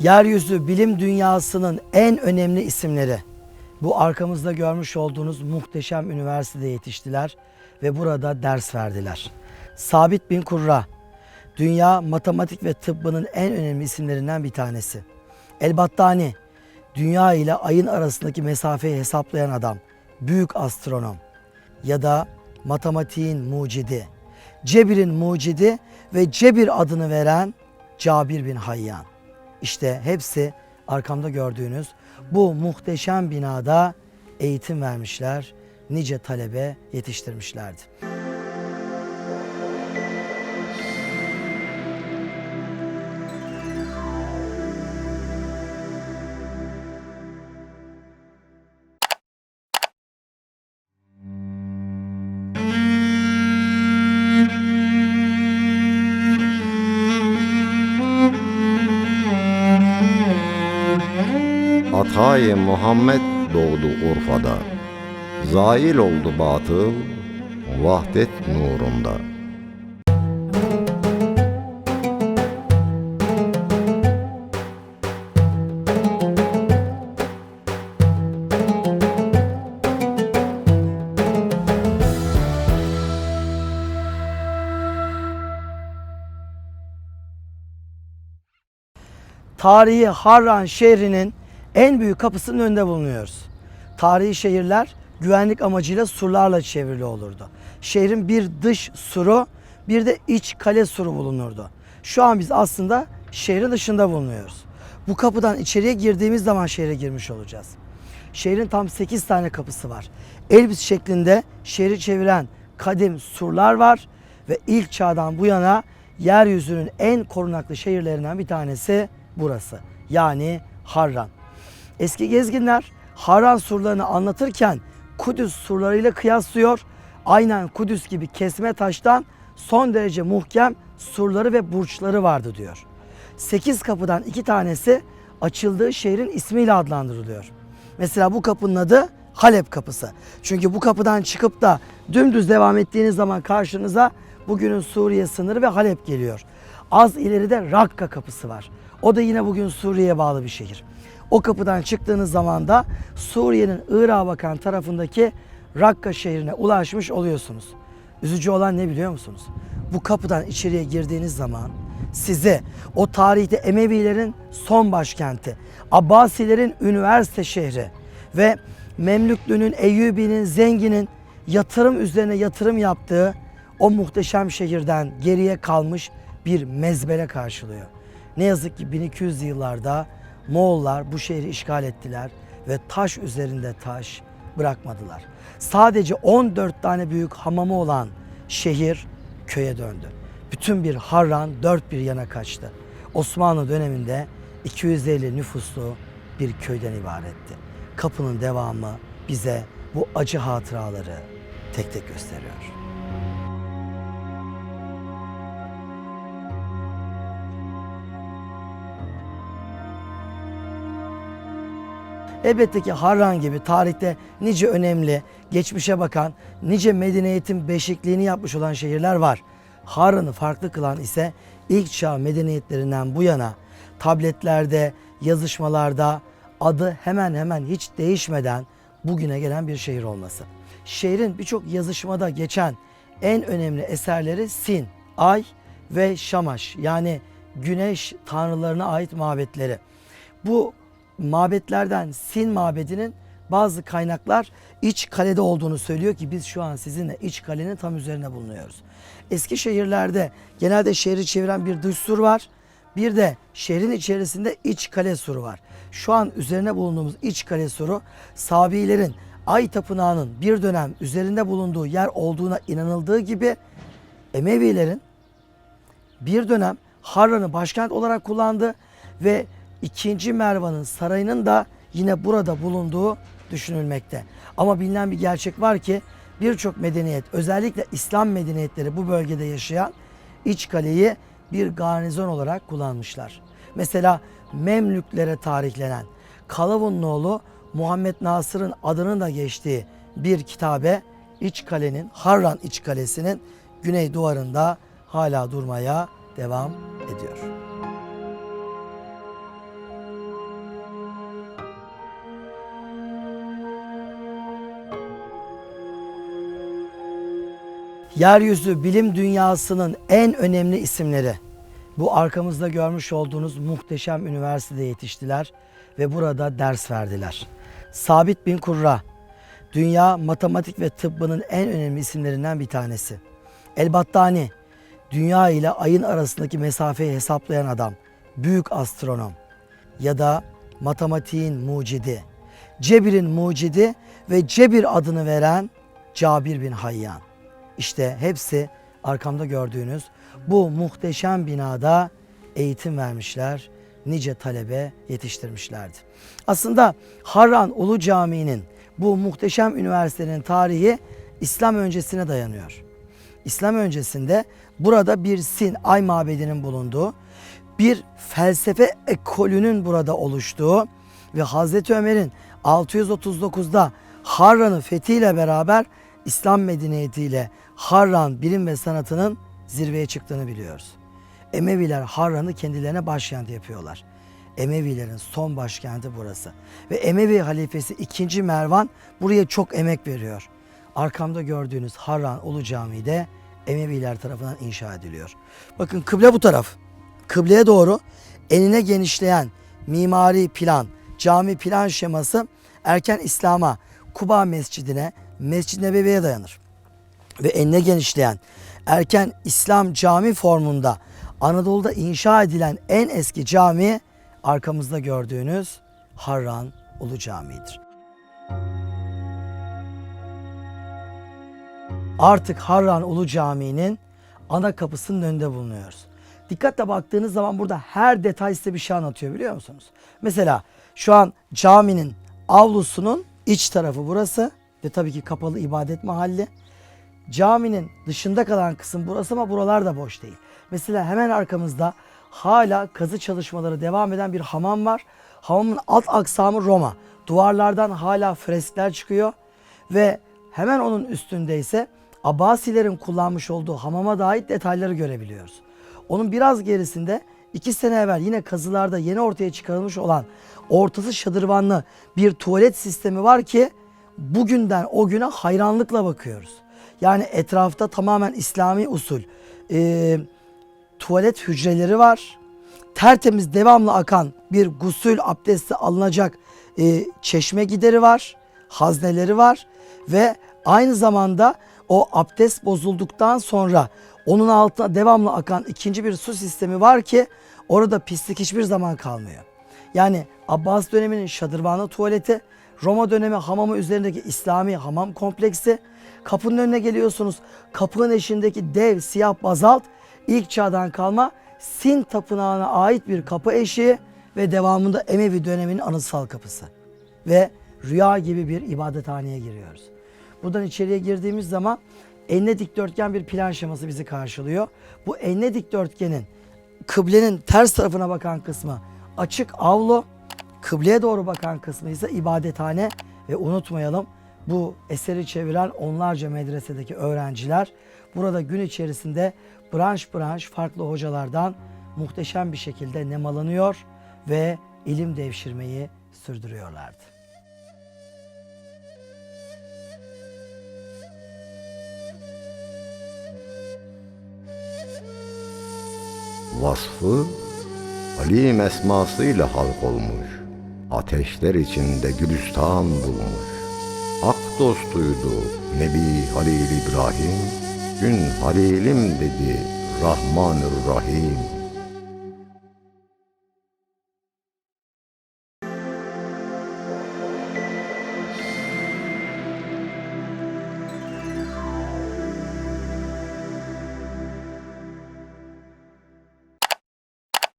Yeryüzü bilim dünyasının en önemli isimleri. Bu arkamızda görmüş olduğunuz muhteşem üniversitede yetiştiler ve burada ders verdiler. Sabit bin Kurra, dünya matematik ve tıbbının en önemli isimlerinden bir tanesi. El-Battani, dünya ile ayın arasındaki mesafeyi hesaplayan adam, büyük astronom ya da matematiğin mucidi, Cebir'in mucidi ve Cebir adını veren Cabir bin Hayyan. İşte hepsi arkamda gördüğünüz bu muhteşem binada eğitim vermişler, nice talebe yetiştirmişlerdi. Atay Muhammed doğdu Urfa'da. Zail oldu batıl, vahdet nurunda. Tarihi Harran şehrinin en büyük kapısının önünde bulunuyoruz. Tarihi şehirler güvenlik amacıyla surlarla çevrili olurdu. Şehrin bir dış suru bir de iç kale suru bulunurdu. Şu an biz aslında şehrin dışında bulunuyoruz. Bu kapıdan içeriye girdiğimiz zaman şehre girmiş olacağız. Şehrin tam 8 tane kapısı var. Elbis şeklinde şehri çeviren kadim surlar var ve ilk çağdan bu yana yeryüzünün en korunaklı şehirlerinden bir tanesi burası. Yani Harran. Eski gezginler Harran surlarını anlatırken Kudüs surlarıyla kıyaslıyor. Aynen Kudüs gibi kesme taştan son derece muhkem surları ve burçları vardı diyor. Sekiz kapıdan iki tanesi açıldığı şehrin ismiyle adlandırılıyor. Mesela bu kapının adı Halep kapısı. Çünkü bu kapıdan çıkıp da dümdüz devam ettiğiniz zaman karşınıza bugünün Suriye sınırı ve Halep geliyor. Az ileride Rakka kapısı var. O da yine bugün Suriye'ye bağlı bir şehir. O kapıdan çıktığınız zaman da Suriye'nin Irak'a bakan tarafındaki Rakka şehrine ulaşmış oluyorsunuz. Üzücü olan ne biliyor musunuz? Bu kapıdan içeriye girdiğiniz zaman size o tarihte Emevilerin son başkenti, Abbasilerin üniversite şehri ve Memlüklü'nün, Eyyubi'nin, Zengin'in yatırım üzerine yatırım yaptığı o muhteşem şehirden geriye kalmış bir mezbele karşılıyor. Ne yazık ki 1200'lü yıllarda Moğollar bu şehri işgal ettiler ve taş üzerinde taş bırakmadılar. Sadece 14 tane büyük hamamı olan şehir köye döndü. Bütün bir Harran dört bir yana kaçtı. Osmanlı döneminde 250 nüfuslu bir köyden ibaretti. Kapının devamı bize bu acı hatıraları tek tek gösteriyor. Elbette ki Harran gibi tarihte nice önemli, geçmişe bakan, nice medeniyetin beşikliğini yapmış olan şehirler var. Harran'ı farklı kılan ise ilk çağ medeniyetlerinden bu yana tabletlerde, yazışmalarda adı hemen hemen hiç değişmeden bugüne gelen bir şehir olması. Şehrin birçok yazışmada geçen en önemli eserleri Sin, Ay ve Şamaş yani güneş tanrılarına ait mabetleri. Bu mabetlerden Sin mabedinin bazı kaynaklar iç kalede olduğunu söylüyor ki biz şu an sizinle iç kalenin tam üzerine bulunuyoruz. Eski şehirlerde genelde şehri çeviren bir dış sur var. Bir de şehrin içerisinde iç kale suru var. Şu an üzerine bulunduğumuz iç kale suru Sabilerin Ay Tapınağı'nın bir dönem üzerinde bulunduğu yer olduğuna inanıldığı gibi Emevilerin bir dönem Harran'ı başkent olarak kullandı ve 2. Mervan'ın sarayının da yine burada bulunduğu düşünülmekte. Ama bilinen bir gerçek var ki birçok medeniyet özellikle İslam medeniyetleri bu bölgede yaşayan iç kaleyi bir garnizon olarak kullanmışlar. Mesela Memlüklere tarihlenen Kalavunluoğlu Muhammed Nasır'ın adının da geçtiği bir kitabe iç kalenin Harran iç kalesinin güney duvarında hala durmaya devam ediyor. Yeryüzü bilim dünyasının en önemli isimleri. Bu arkamızda görmüş olduğunuz muhteşem üniversitede yetiştiler ve burada ders verdiler. Sabit bin Kurra, dünya matematik ve tıbbının en önemli isimlerinden bir tanesi. El-Battani, dünya ile ayın arasındaki mesafeyi hesaplayan adam, büyük astronom ya da matematiğin mucidi, Cebir'in mucidi ve Cebir adını veren Cabir bin Hayyan. İşte hepsi arkamda gördüğünüz bu muhteşem binada eğitim vermişler, nice talebe yetiştirmişlerdi. Aslında Harran Ulu Camii'nin bu muhteşem üniversitenin tarihi İslam öncesine dayanıyor. İslam öncesinde burada bir Sin ay mabedinin bulunduğu, bir felsefe ekolünün burada oluştuğu ve Hazreti Ömer'in 639'da Harran'ı fethiyle beraber İslam medeniyetiyle Harran bilim ve sanatının zirveye çıktığını biliyoruz. Emeviler Harran'ı kendilerine başkent yapıyorlar. Emevilerin son başkenti burası. Ve Emevi halifesi 2. Mervan buraya çok emek veriyor. Arkamda gördüğünüz Harran Ulu Camii de Emeviler tarafından inşa ediliyor. Bakın kıble bu taraf. Kıbleye doğru enine genişleyen mimari plan, cami plan şeması erken İslam'a, Kuba Mescidine, Mescid-i Nebevi'ye dayanır. Ve enine genişleyen erken İslam cami formunda Anadolu'da inşa edilen en eski cami arkamızda gördüğünüz Harran Ulu Camii'dir. Artık Harran Ulu Camii'nin ana kapısının önünde bulunuyoruz. Dikkatle baktığınız zaman burada her detay size bir şey anlatıyor biliyor musunuz? Mesela şu an caminin avlusunun iç tarafı burası ve tabii ki kapalı ibadet mahalli. Caminin dışında kalan kısım burası ama buralar da boş değil. Mesela hemen arkamızda hala kazı çalışmaları devam eden bir hamam var. Hamamın alt aksamı Roma. Duvarlardan hala freskler çıkıyor ve hemen onun üstünde ise Abbasilerin kullanmış olduğu hamama dair detayları görebiliyoruz. Onun biraz gerisinde iki sene evvel yine kazılarda yeni ortaya çıkarılmış olan ortası şadırvanlı bir tuvalet sistemi var ki bugünden o güne hayranlıkla bakıyoruz. Yani etrafta tamamen İslami usul e, tuvalet hücreleri var. Tertemiz devamlı akan bir gusül abdesti alınacak e, çeşme gideri var. Hazneleri var ve aynı zamanda o abdest bozulduktan sonra onun altına devamlı akan ikinci bir su sistemi var ki orada pislik hiçbir zaman kalmıyor. Yani Abbas döneminin şadırvanı tuvaleti, Roma dönemi hamamı üzerindeki İslami hamam kompleksi. Kapının önüne geliyorsunuz. Kapının eşindeki dev siyah bazalt ilk çağdan kalma Sin tapınağına ait bir kapı eşiği ve devamında Emevi döneminin anıtsal kapısı. Ve rüya gibi bir ibadethaneye giriyoruz. Buradan içeriye girdiğimiz zaman enine dikdörtgen bir plan şeması bizi karşılıyor. Bu enine dikdörtgenin kıblenin ters tarafına bakan kısmı açık avlu, kıbleye doğru bakan kısmı ise ibadethane ve unutmayalım bu eseri çeviren onlarca medresedeki öğrenciler burada gün içerisinde branş branş farklı hocalardan muhteşem bir şekilde nemalanıyor ve ilim devşirmeyi sürdürüyorlardı. Vasfı Halim esmasıyla halk olmuş. Ateşler içinde gülistan bulmuş. Dostuydu Nebi Halil İbrahim. Gün Halilim dedi Rahmanır Rahim.